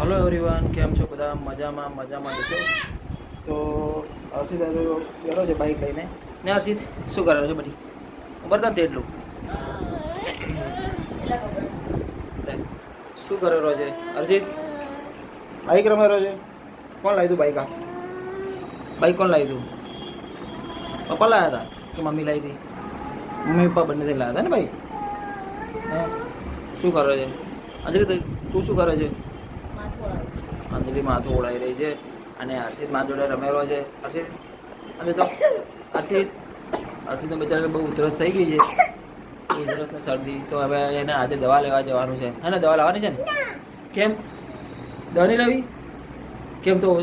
Hello everyone કેમ છો બધા? મજામાં મજામાં જશો તો હર્ષિત ગયો છે બાઈક લઈને. ને હર્ષિત શું કરે છે બધી? બરતા તેટલું? એટલું શું કરે રહ્યો છે? હર્ષિત? બાઈક રમે રહ્યો છે. કોણ લાવી તું બાઈક આ? બાઈક કોણ લાવી તું? પપ્પા લાવ્યા હતા કે મમ્મી લાવી હતી? મમ્મી પપ્પા બંનેથી લાવ્યા હતા ને બાઈક શું કરે છે? આજે તે- તું શું કરે છે? અંજલિ માથું ઓળાઈ રહી છે અને હર્ષિત મા જોડે રમેલો છે. હર્ષિત? અમે તો હર્ષિત? હર્ષિતને બિચારાને બહુ ઉધરસ થઈ ગઈ છે. ઉધરસ ને શરદી. તો હવે એને આજે દવા લેવા જવાનું છે. હે ને દવા લાવવાની છે ને? કેમ? દવા નહીં લાવી? કેમ તો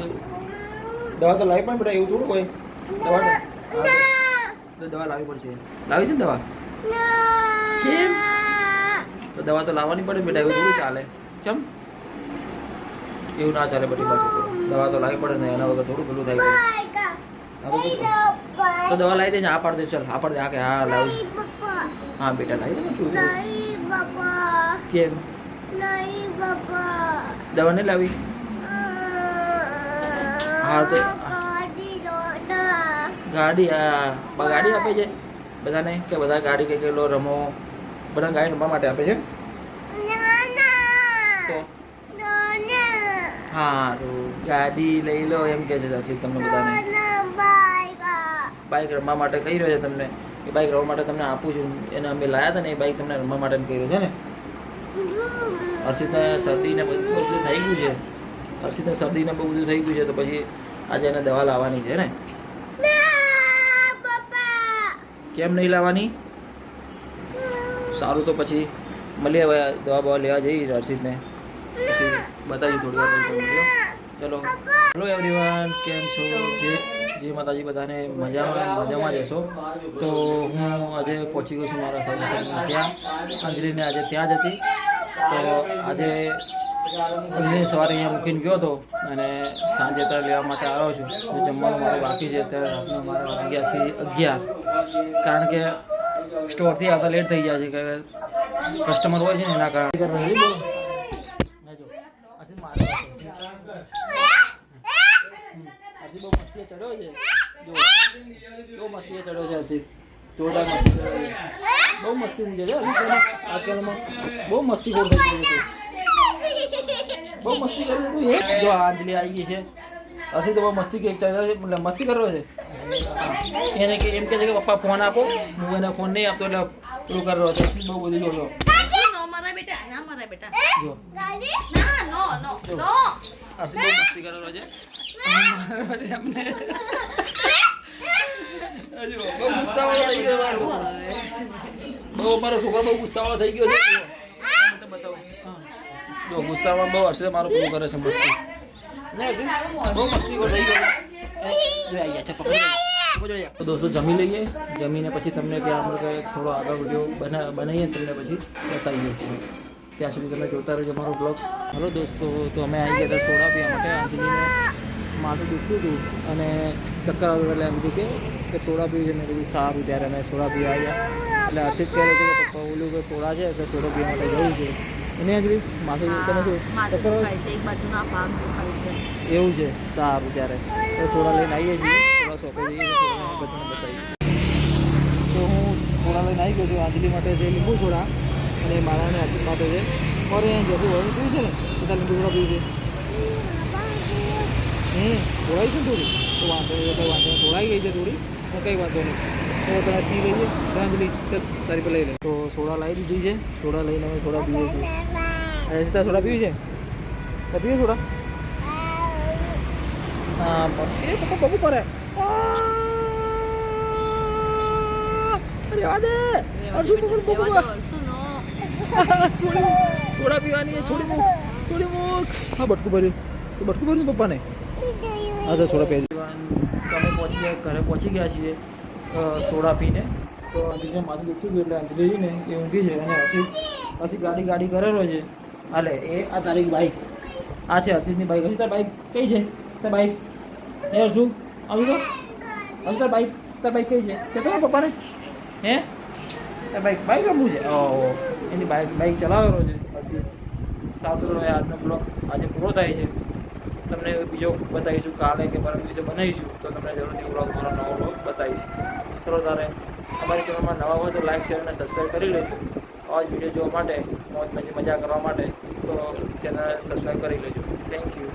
દવા તો લાવી પણ બેટા એવું થોડું હોય. દવા તો- દવા લાવવી પડશે. લાવી છે ને દવા? કેમ? તો દવા તો લાવવાની પડે બેટા એવું થોડું ચાલે. કેમ? એવું ના ચાલે બધી બાજુ દવા તો લાવી પડે ને એના વગર થોડું પેલું થાય તો દવા લાવી દે ને આ પાડ દે ચાલ આ પાડ દે આ કે હા લાવી. હા બેટા લાવી દે શું કેમ? દવા નહીં લાવી? હા તો ગાડી હા ગાડી આપે છે? બધાને? કે બધા ગાડી કે લો રમો. બધા ગાડી રમવા માટે આપે છે? તો સારું ગાડી લઈ લો, એમ કે છે દર્શિત તમને બધાને. બાઇક રમવા માટે કહી રહ્યો છે તમને. એ બાઇક રમવા માટે તમને આપું છું. એને અમે લાયા હતા ને એ બાઇક તમને રમવા માટે કહી રહ્યો છે ને. હર્ષિતને શરદીને બધું બધું થઈ ગયું છે. હર્ષિતને શરદીને બહુ બધું થઈ ગયું છે, તો પછી આજે એને દવા લાવવાની છે ને. કેમ નહીં લાવવાની? સારું તો પછી મળીએ હવે, દવા બવા લેવા જઈએ હર્ષિતને. પછી બતાવી થોડી વાર ચલો. હેલો એવરીવન, કેમ છો? જે જે માતાજી બધાને મજામાં મજામાં જશો તો હું આજે પહોંચી ગયો છું મારા સર્વિસિંગમાં ત્યાં. અંજલીને આજે ત્યાં જ હતી. તો આજે અંજલી સવારે અહીંયા મૂકીને ગયો હતો અને સાંજે અત્યારે લેવા માટે આવ્યો છું. જમવાનું મારું બાકી છે. અત્યારે રાતના મારા વાગ્યા છે અગિયાર. કારણ કે સ્ટોરથી આવતા લેટ થઈ ગયા છે, કે કસ્ટમર હોય છે ને એના કારણે ના જો, આશિષ મારે હર્ષિત બહુ મસ્તીએ ચડ્યો છે. જો. કેવો મસ્તી ચડ્યો છે હર્ષિત જોરદાર બહુ મસ્તી ઊંઘે છે હર્ષિત આજકાલમાં બહુ મસ્તી ખોર થઈ ગયું છે બહુ મસ્તી કરું તું એ જો આંજલી આવી ગઈ છે. હર્ષિત બહુ મસ્તી કે ચડ્યો મસ્તી કર્યો છે? એને કે એમ કે છે કે પપ્પા ફોન આપો. હું એને ફોન નહીં આપતો એટલે પેલું કરો બહુ બધું મારા બેટા ના મારા બેટા. જો. ના નો નો નો. હર્ષિત બહુ મસ્તી કરી રહ્યો છે અમને હજુ બહુ ગુસ્સાવાળો થઈ ગયો મારો. બહુ મારો છોકરો બહુ ગુસ્સાવાળો થઈ ગયો છે. તમને જો ગુસ્સામાં બહુ હશે મારો પેલું કરે છે મસ્તી. બહુ મસ્તી થઈ ગયો. એ, જો આઈ ગયા છે પકડી. તો દોસ્તો જમી લઈએ. જમીને પછી તમને કે આપણે કે થોડો આગળ વીડિયો બના બનાવીએ તમને પછી બતાવીએ છીએ ત્યાં સુધી તમે જોતા રહેજો અમારો બ્લોગ હલો દોસ્તો તો અમે આવી ગયા સોડા પીવા માટે. અંજલીને માથું દુખતું હતું અને ચક્કર આવ્યું એટલે એમ કીધું કે સોડા પીવું છે. મેં કીધું સારું. ત્યારે અમે સોડા પીવા આવ્યા. એટલે હર્ષિત કહે છે કે પપ્પા ઓલું કે સોડા છે એટલે સોડા પીવા માટે જવું છે? એને અંજલી માથું તમે શું? ચક્કર એવું છે. સારું ત્યારે સોડા લઈને આવીએ છીએ. તો તો હું સોડા લઈને આવી ગયો છું આજલી માટે છે લીંબુ સોડા અને મારા અને અર્જુન માટે છે. અહીં જતું હોય પીવું છે ને, બધા લીંબુ સોડા પીવું છે. હમ ધોળાઈ છે થોડી? તો વાંધો નહીં કંઈ વાંધો થોડાઈ ગઈ છે થોડી પણ કંઈ વાંધો નહીં. તો તમે પી લઈએ તો અંજલિ તારી પર લઈ લે. તો સોડા લાવી દીધી છે. સોડા લઈને અમે સોડા પીએ છીએ. હર્ષિતા સોડા પીવી છે? તો પીએ સોડા હા એ પપ્પા પપ્પા કરે આ દે. અરસુ પકડ પકડ શું છોડી પીવાની છે છોડી મૂક. છોડી મૂક. હા બટકું ભર્યું. તો બટકું ભર્યું પપ્પાને? હા તો સોડા પી તમે પહોંચી ગયા ઘરે પહોંચી ગયા છીએ સોડા પીને. તો અંજલિને માથું દુખતું હતું એટલે અંજલિ ને એ ઊંઘી છે અને હર્ષિત હર્ષિત ગાડી ગાડી કરેલો છે. હાલે એ આ તારી બાઈક. આ છે હર્ષિતની બાઈક. હર્ષિત તાર બાઈક કઈ છે? તાર બાઈક. એ હર્ષુ? આવી હર્ષિત તાર બાઈક તાર બાઈક કઈ છે? કે ને પપ્પાને? હે? તાર બાઈક બાઈક રમવું છે? ઓહો, એની બાઈક બાઈક ચલાવેલો છે. પછી સારું તો આજનો બ્લોગ આજે પૂરો થાય છે. તમને બીજો બતાવીશું કાલે કે પરમ દિવસે બનાવીશું. તો તમને જરૂરથી બ્લોગ મારો નવો બ્લોગ બતાવીશ. ચલો તારે અમારી ચેનલમાં નવા હોય તો લાઈક શેર અને સબસ્ક્રાઈબ કરી લેજો. આવા જ વીડિયો જોવા માટે મજી મજા કરવા માટે તો ચેનલ સબસ્ક્રાઈબ કરી લેજો. Thank you